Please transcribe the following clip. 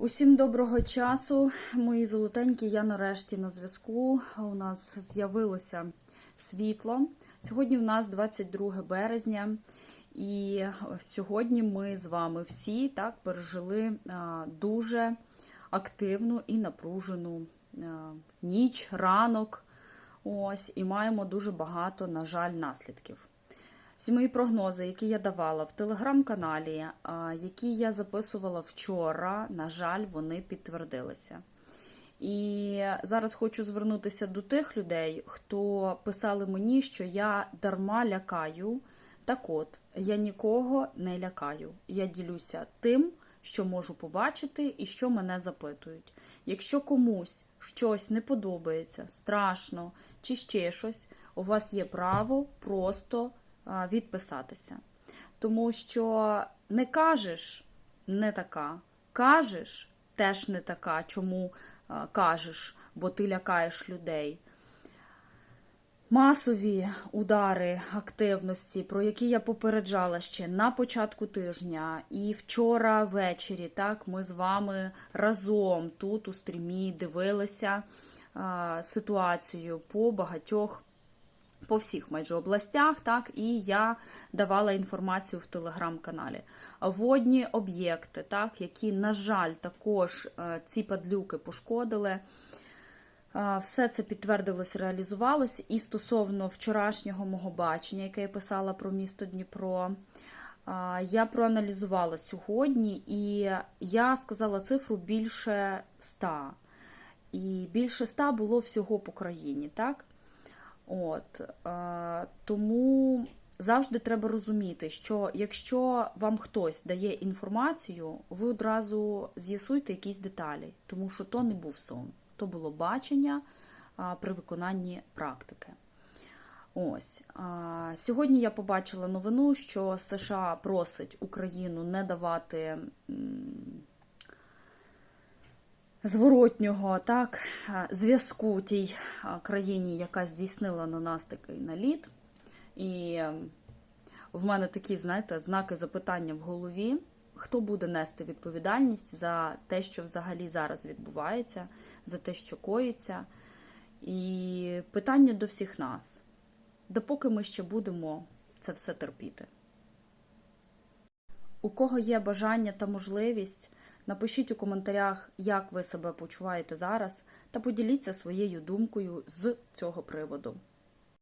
Усім доброго часу, мої золотенькі. Я нарешті на зв'язку. У нас з'явилося світло. Сьогодні у нас 22 березня, і сьогодні ми з вами всі так пережили дуже активну і напружену ніч, ранок. Ось, і маємо дуже багато, на жаль, наслідків. Всі мої прогнози, які я давала в телеграм-каналі, які я записувала вчора, на жаль, вони підтвердилися. І зараз хочу звернутися до тих людей, хто писали мені, що я дарма лякаю. Так от, я нікого не лякаю. Я ділюся тим, що можу побачити і що мене запитують. Якщо комусь щось не подобається, страшно чи ще щось, у вас є право просто відписатися. Тому що не кажеш не така, кажеш теж не така, чому кажеш, бо ти лякаєш людей. Масові удари активності, про які я попереджала ще на початку тижня, і вчора ввечері, так, ми з вами разом тут у стрімі дивилися а, ситуацію по багатьох, по всіх майже областях, так, і я давала інформацію в телеграм-каналі. Водні об'єкти, так, які, на жаль, також ці падлюки пошкодили. Все це підтвердилось, реалізувалось. І стосовно вчорашнього мого бачення, яке я писала про місто Дніпро, я проаналізувала сьогодні, і я сказала цифру більше 100. І більше 100 було всього по країні, так? От, Тому завжди треба розуміти, що якщо вам хтось дає інформацію, ви одразу з'ясуйте якісь деталі, тому що то не був сон то було бачення при виконанні практики. Ось сьогодні я побачила новину, що США просить Україну не давати зворотнього так, зв'язку тій країні, яка здійснила на нас такий наліт. І в мене такі, знаєте, знаки запитання в голові. Хто буде нести відповідальність за те, що взагалі зараз відбувається, за те, що коїться. І питання до всіх нас: допоки ми ще будемо це все терпіти. У кого є бажання та можливість, напишіть у коментарях, як ви себе почуваєте зараз, та поділіться своєю думкою з цього приводу.